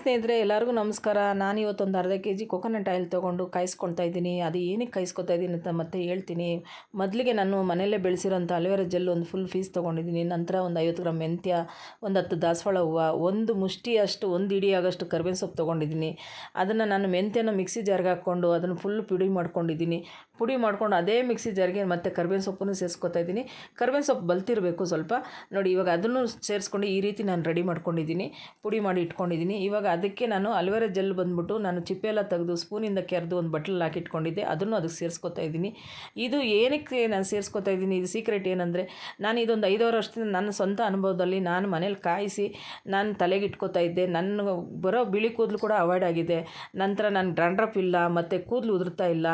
ಸ್ನೇಹಿತರೆ, ಎಲ್ಲರಿಗೂ ನಮಸ್ಕಾರ. ನಾನು ಇವತ್ತೊಂದು ಅರ್ಧ ಕೆ ಜಿ ಕೊಕೊನಟ್ ಆಯಿಲ್ ತೊಗೊಂಡು ಕಾಯಿಸ್ಕೊಳ್ತಾ ಇದ್ದೀನಿ. ಅದು ಏನಕ್ಕೆ ಕಾಯಿಸ್ಕೊತಾ ಇದ್ದೀನಿ ಅಂತ ಮತ್ತೆ ಹೇಳ್ತೀನಿ. ಮೊದಲಿಗೆ ನಾನು ಮನೆಯಲ್ಲೇ ಬೆಳೆಸಿರೋಂಥ ಅಲೋವೆರಾ ಜೆಲ್ ಒಂದು ಫುಲ್ ಫೀಸ್ ತೊಗೊಂಡಿದ್ದೀನಿ. ನಂತರ ಒಂದು ಐವತ್ತು ಗ್ರಾಮ್ ಮೆಂತ್ಯ, ಒಂದು ಹತ್ತು ದಾಸವಾಳ ಹೂವು, ಒಂದು ಮುಷ್ಟಿಯಷ್ಟು, ಒಂದು ಇಡಿ ಆಗೋಷ್ಟು ಕರ್ಬೇವಿನ ಸೊಪ್ಪು ತೊಗೊಂಡಿದ್ದೀನಿ. ಅದನ್ನು ನಾನು ಮೆಂತ್ಯನ ಮಿಕ್ಸಿ ಜಾರ್ಗೆ ಹಾಕ್ಕೊಂಡು ಅದನ್ನು ಫುಲ್ ಪುಡಿ ಮಾಡ್ಕೊಂಡಿದ್ದೀನಿ. ಪುಡಿ ಮಾಡ್ಕೊಂಡು ಅದೇ ಮಿಕ್ಸಿ ಜಾರ್ಗೆ ಮತ್ತೆ ಕರ್ಬೇವಿನ ಸೊಪ್ಪನ್ನು ಸೇರಿಸ್ಕೊತಾ ಇದ್ದೀನಿ. ಕರ್ಬೇವಿನ ಸೊಪ್ಪು ಬಲ್ತಿರಬೇಕು ಸ್ವಲ್ಪ. ನೋಡಿ, ಇವಾಗ ಅದನ್ನು ಸೇರಿಸ್ಕೊಂಡು ಈ ರೀತಿ ನಾನು ರೆಡಿ ಮಾಡ್ಕೊಂಡಿದ್ದೀನಿ. ಪುಡಿ ಮಾಡಿ ಇಟ್ಕೊಂಡಿದ್ದೀನಿ. ಇವಾಗ ಅದಕ್ಕೆ ನಾನು ಅಲ್ವೆರಾ ಜೆಲ್ ಬಂದ್ಬಿಟ್ಟು ನಾನು ಚಿಪ್ಪೆ ಎಲ್ಲ ತೆಗೆದು ಸ್ಪೂನಿಂದ ಕೆರೆದು ಒಂದು ಬಟ್ಲಲ್ಲಿ ಹಾಕಿಟ್ಕೊಂಡಿದ್ದೆ. ಅದನ್ನು ಅದಕ್ಕೆ ಸೇರಿಸ್ಕೊತಾ ಇದ್ದೀನಿ. ಇದು ಏನಕ್ಕೆ ನಾನು ಸೇರಿಸ್ಕೊತಾ ಇದ್ದೀನಿ? ಇದು ಸೀಕ್ರೆಟ್ ಏನಂದರೆ ನಾನು ಇದೊಂದು ಐದಾರು ವರ್ಷದಿಂದ ನನ್ನ ಸ್ವಂತ ಅನುಭವದಲ್ಲಿ ನಾನು ಮನೇಲಿ ಕಾಯಿಸಿ ನಾನು ತಲೆಗೆ ಇಟ್ಕೋತಾ ಇದ್ದೆ. ನನ್ನ ಬರೋ ಬಿಳಿ ಕೂದಲು ಕೂಡ ಅವಾಯ್ಡ್ ಆಗಿದೆ. ನಂತರ ನಾನು ಡ್ರಂಡ್ರಪ್ ಇಲ್ಲ, ಮತ್ತು ಕೂದಲು ಉದುರ್ತಾ ಇಲ್ಲ.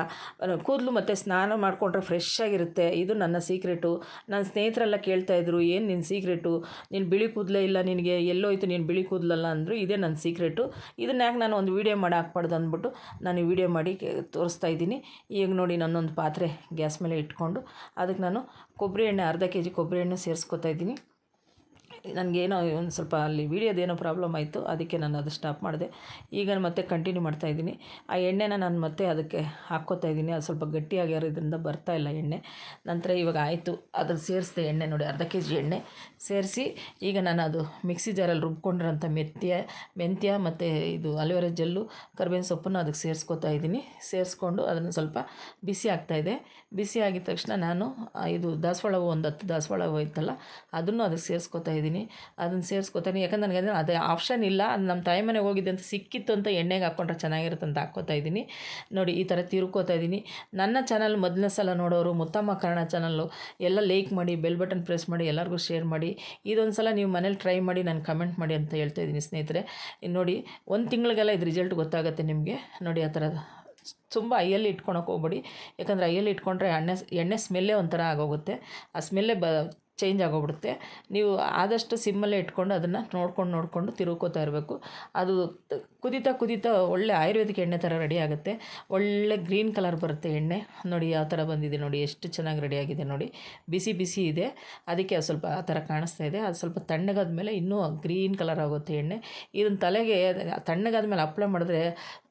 ಕೂದಲು ಮತ್ತು ಸ್ನಾನ ಮಾಡಿಕೊಂಡ್ರೆ ಫ್ರೆಶ್ ಆಗಿರುತ್ತೆ. ಇದು ನನ್ನ ಸೀಕ್ರೆಟು ನನ್ನ ಸ್ನೇಹಿತರೆಲ್ಲ ಕೇಳ್ತಾಯಿದ್ರು ಏನು ನಿನ್ನ ಸೀಕ್ರೆಟು ನೀನು ಬಿಳಿ ಕೂದಲೇ ಇಲ್ಲ ನಿನಗೆ. ಎಲ್ಲೋಯ್ತು ನೀನು ಬಿಳಿ ಕೂದಲಲ್ಲ? ಅಂದರು, ಇದೇ ನನ್ನ ಸೀಕ್ರೆಟು ಇದನ್ನ ಯಾಕೆ ನಾನು ಒಂದು ವೀಡಿಯೋ ಮಾಡಿ ಹಾಕ್ಬಾರ್ದು ಅಂದ್ಬಿಟ್ಟು ನಾನು ವೀಡಿಯೋ ಮಾಡಿ ತೋರಿಸ್ತಾ ಇದ್ದೀನಿ. ಈಗ ನೋಡಿ ನನ್ನೊಂದು ಪಾತ್ರೆ ಗ್ಯಾಸ್ ಮೇಲೆ ಇಟ್ಕೊಂಡು, ಅದಕ್ಕೆ ನಾನು ಕೊಬ್ಬರಿ ಎಣ್ಣೆ, ಅರ್ಧ ಕೆ ಜಿ ಕೊಬ್ಬರಿ ಎಣ್ಣೆ ಸೇರಿಸ್ಕೊತಾ ಇದ್ದೀನಿ. ನನಗೇನೋ ಒಂದು ಸ್ವಲ್ಪ ಅಲ್ಲಿ ವೀಡಿಯೋದೇನೋ ಪ್ರಾಬ್ಲಮ್ ಆಯಿತು, ಅದಕ್ಕೆ ನಾನು ಅದು ಸ್ಟಾಪ್ ಮಾಡಿದೆ. ಈಗ ಮತ್ತೆ ಕಂಟಿನ್ಯೂ ಮಾಡ್ತಾಯಿದ್ದೀನಿ ಆ ಎಣ್ಣೆನ ನಾನು ಮತ್ತೆ ಅದಕ್ಕೆ ಹಾಕ್ಕೋತಾ ಇದ್ದೀನಿ. ಅದು ಸ್ವಲ್ಪ ಗಟ್ಟಿಯಾಗಿರೋದ್ರಿಂದ ಬರ್ತಾ ಇಲ್ಲ ಎಣ್ಣೆ. ನಂತರ ಇವಾಗ ಆಯಿತು. ಅದನ್ನು ಸೇರಿಸಿದೆ ಎಣ್ಣೆ ನೋಡಿ, ಅರ್ಧ ಕೆ ಜಿ ಎಣ್ಣೆ ಸೇರಿಸಿ, ಈಗ ನಾನು ಅದು ಮಿಕ್ಸಿ ಜಾರಲ್ಲಿ ರುಬ್ಕೊಂಡಿರೋಂಥ ಮೆಂತ್ಯ ಮೆಂತ್ಯ ಮತ್ತು ಇದು ಅಲೋವೆರಾ ಜೆಲ್ಲು, ಕರ್ಬೇವಿನ ಸೊಪ್ಪನ್ನು ಅದಕ್ಕೆ ಸೇರಿಸ್ಕೊತಾ ಇದ್ದೀನಿ. ಸೇರಿಸ್ಕೊಂಡು ಅದನ್ನು ಸ್ವಲ್ಪ ಬಿಸಿ ಆಗ್ತಾಯಿದೆ ಬಿಸಿ ಆಗಿದ ತಕ್ಷಣ ನಾನು ಇದು ದಾಸವಾಳ ಹೂವು ಒಂದು ಹತ್ತು ದಾಸವಾಳ ಹೂವು ಇತ್ತಲ್ಲ ಅದನ್ನು ಅದಕ್ಕೆ ಸೇರಿಸ್ಕೊತಾ ಇದ್ದೀನಿ. ಅದನ್ನು ಸೇರಿಸ್ಕೊತೀನಿ. ಯಾಕಂದ್ರೆ ನನಗೆ ಅದೇ ಅದೇ ಆಪ್ಷನ್ ಇಲ್ಲ. ಅದು ನಮ್ಮ ತಾಯಿ ಮನೆಗೆ ಹೋಗಿದ್ದೆ ಅಂತ ಸಿಕ್ಕಿತ್ತು ಅಂತ ಎಣ್ಣೆಗೆ ಹಾಕ್ಕೊಂಡ್ರೆ ಚೆನ್ನಾಗಿರುತ್ತೆ ಅಂತ ಹಾಕ್ಕೋತಾ ಇದ್ದೀನಿ. ನೋಡಿ, ಈ ಥರ ತಿರುಕೋತಾ ಇದ್ದೀನಿ. ನನ್ನ ಚಾನಲ್ ಮೊದಲನೇ ಸಲ ನೋಡೋರು ಮುತ್ತಮ್ಮ ಕನ್ನಡ ಚಾನಲ್ಲು ಎಲ್ಲ ಲೈಕ್ ಮಾಡಿ ಬೆಲ್ ಬಟನ್ ಪ್ರೆಸ್ ಮಾಡಿ, ಎಲ್ಲರಿಗೂ ಶೇರ್ ಮಾಡಿ. ಇದೊಂದು ಸಲ ನೀವು ಮನೇಲಿ ಟ್ರೈ ಮಾಡಿ, ನಾನು ಕಮೆಂಟ್ ಮಾಡಿ ಅಂತ ಹೇಳ್ತಾ ಇದ್ದೀನಿ ಸ್ನೇಹಿತರೆ. ನೋಡಿ, ಒಂದು ತಿಂಗಳಿಗೆಲ್ಲ ಇದು ರಿಸಲ್ಟ್ ಗೊತ್ತಾಗುತ್ತೆ ನಿಮಗೆ. ನೋಡಿ, ಆ ಥರ ತುಂಬ ಐಯಲ್ಲಿ ಇಟ್ಕೊಳಕ್ಕೆ ಹೋಗ್ಬೇಡಿ. ಯಾಕಂದರೆ ಐಯಲ್ಲಿ ಇಟ್ಕೊಂಡ್ರೆ ಎಣ್ಣೆ ಎಣ್ಣೆ ಸ್ಮೆಲ್ಲೇ ಒಂಥರ ಆಗೋಗುತ್ತೆ. ಆ ಸ್ಮೆಲ್ಲೇ ಬ ಚೇಂಜ್ ಆಗೋಗ್ಬಿಡುತ್ತೆ. ನೀವು ಆದಷ್ಟು ಸಿಮ್ಮಲ್ಲೇ ಇಟ್ಕೊಂಡು ಅದನ್ನು ನೋಡ್ಕೊಂಡು ನೋಡಿಕೊಂಡು ತಿರುಕೋತಾ ಇರಬೇಕು. ಅದು ಕುದೀತಾ ಕುದೀತಾ ಒಳ್ಳೆ ಆಯುರ್ವೇದಿಕ್ ಎಣ್ಣೆ ಥರ ರೆಡಿ ಆಗುತ್ತೆ. ಒಳ್ಳೆ ಗ್ರೀನ್ ಕಲರ್ ಬರುತ್ತೆ ಎಣ್ಣೆ. ನೋಡಿ ಯಾವ ಥರ ಬಂದಿದೆ ನೋಡಿ, ಎಷ್ಟು ಚೆನ್ನಾಗಿ ರೆಡಿಯಾಗಿದೆ ನೋಡಿ. ಬಿಸಿ ಬಿಸಿ ಇದೆ. ಅದಕ್ಕೆ ಸ್ವಲ್ಪ ಆ ಥರ ಕಾಣಿಸ್ತಾ ಇದೆ. ಅದು ಸ್ವಲ್ಪ ತಣ್ಣಗಾದ ಮೇಲೆ ಇನ್ನೂ ಗ್ರೀನ್ ಕಲರ್ ಆಗುತ್ತೆ ಎಣ್ಣೆ. ಇದನ್ನ ತಲೆಗೆ ತಣ್ಣಗಾದ ಮೇಲೆ ಅಪ್ಲೈ ಮಾಡಿದ್ರೆ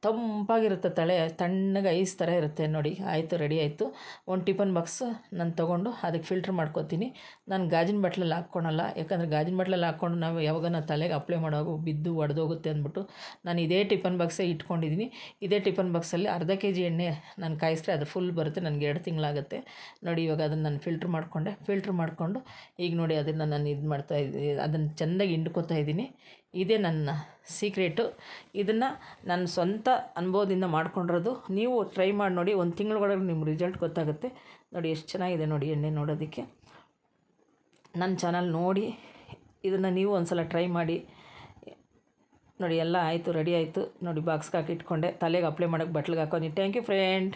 ತಂಪಾಗಿರುತ್ತೆ ತಲೆ. ತಣ್ಣಗೆ ಐಸ್ ಥರ ಇರುತ್ತೆ ನೋಡಿ. ಆಯಿತು ರೆಡಿ ಆಯಿತು. ಒಂದು ಟಿಫನ್ ಬಾಕ್ಸ್ ನಾನು ತೊಗೊಂಡು ಅದಕ್ಕೆ ಫಿಲ್ಟ್ರ್ ಮಾಡ್ಕೊತೀನಿ. ನಾನು ಗಾಜಿನ ಬಟ್ಲಲ್ಲಿ ಹಾಕ್ಕೊಳಲ್ಲ. ಯಾಕಂದರೆ ಗಾಜಿನ ಬಟ್ಲಲ್ಲಿ ಹಾಕ್ಕೊಂಡು ನಾವು ಯಾವಾಗ ತಲೆಗೆ ಅಪ್ಲೈ ಮಾಡುವಾಗ ಬಿದ್ದು ಒಡೆದೋಗುತ್ತೆ ಅಂದ್ಬಿಟ್ಟು ನಾನು ಇದೇ ಟಿಫನ್ ಬಾಕ್ಸೇ ಇಟ್ಕೊಂಡಿದ್ದೀನಿ. ಇದೇ ಟಿಫನ್ ಬಾಕ್ಸಲ್ಲಿ ಅರ್ಧ ಕೆ ಜಿ ಎಣ್ಣೆ ನಾನು ಕಾಯಿಸಿದ್ರೆ ಅದು ಫುಲ್ ಬರುತ್ತೆ, ನನಗೆ ಎರಡು ತಿಂಗಳಾಗುತ್ತೆ. ನೋಡಿ ಇವಾಗ ಅದನ್ನು ನಾನು ಫಿಲ್ಟ್ರ್ ಮಾಡಿಕೊಂಡೆ. ಫಿಲ್ಟ್ರ್ ಮಾಡಿಕೊಂಡು ಈಗ ನೋಡಿ ಅದನ್ನು ನಾನು ಇದು ಮಾಡ್ತಾ ಇದ್ದೀನಿ ಅದನ್ನು ಚೆಂದಾಗಿ ಹಿಂಡ್ಕೋತಾ ಇದ್ದೀನಿ. ಇದೇ ನನ್ನ ಸೀಕ್ರೆಟು ಇದನ್ನು ನನ್ನ ಸ್ವಂತ ಅನುಭವದಿಂದ ಮಾಡ್ಕೊಂಡಿರೋದು. ನೀವು ಟ್ರೈ ಮಾಡಿ ನೋಡಿ, ಒಂದು ತಿಂಗಳೊಳಗೆ ನಿಮ್ಮ ರಿಸಲ್ಟ್ ಗೊತ್ತಾಗುತ್ತೆ. ನೋಡಿ ಎಷ್ಟು ಚೆನ್ನಾಗಿದೆ ನೋಡಿ ಎಣ್ಣೆ ನೋಡೋದಕ್ಕೆ. ನನ್ನ ಚಾನಲ್ ನೋಡಿ. ಇದನ್ನು ನೀವು ಒಂದು ಸಲ ಟ್ರೈ ಮಾಡಿ. ನೋಡಿ ಎಲ್ಲ ಆಯಿತು ರೆಡಿ ಆಯಿತು. ನೋಡಿ ಬಾಕ್ಸ್ಗೆ ಹಾಕಿ ಇಟ್ಕೊಂಡೆ ತಲೆಗೆ ಅಪ್ಲೈ ಮಾಡೋಕ್ಕೆ ಬಟ್ಲಿಗೆ ಹಾಕೊಂಡಿ. Thank you friend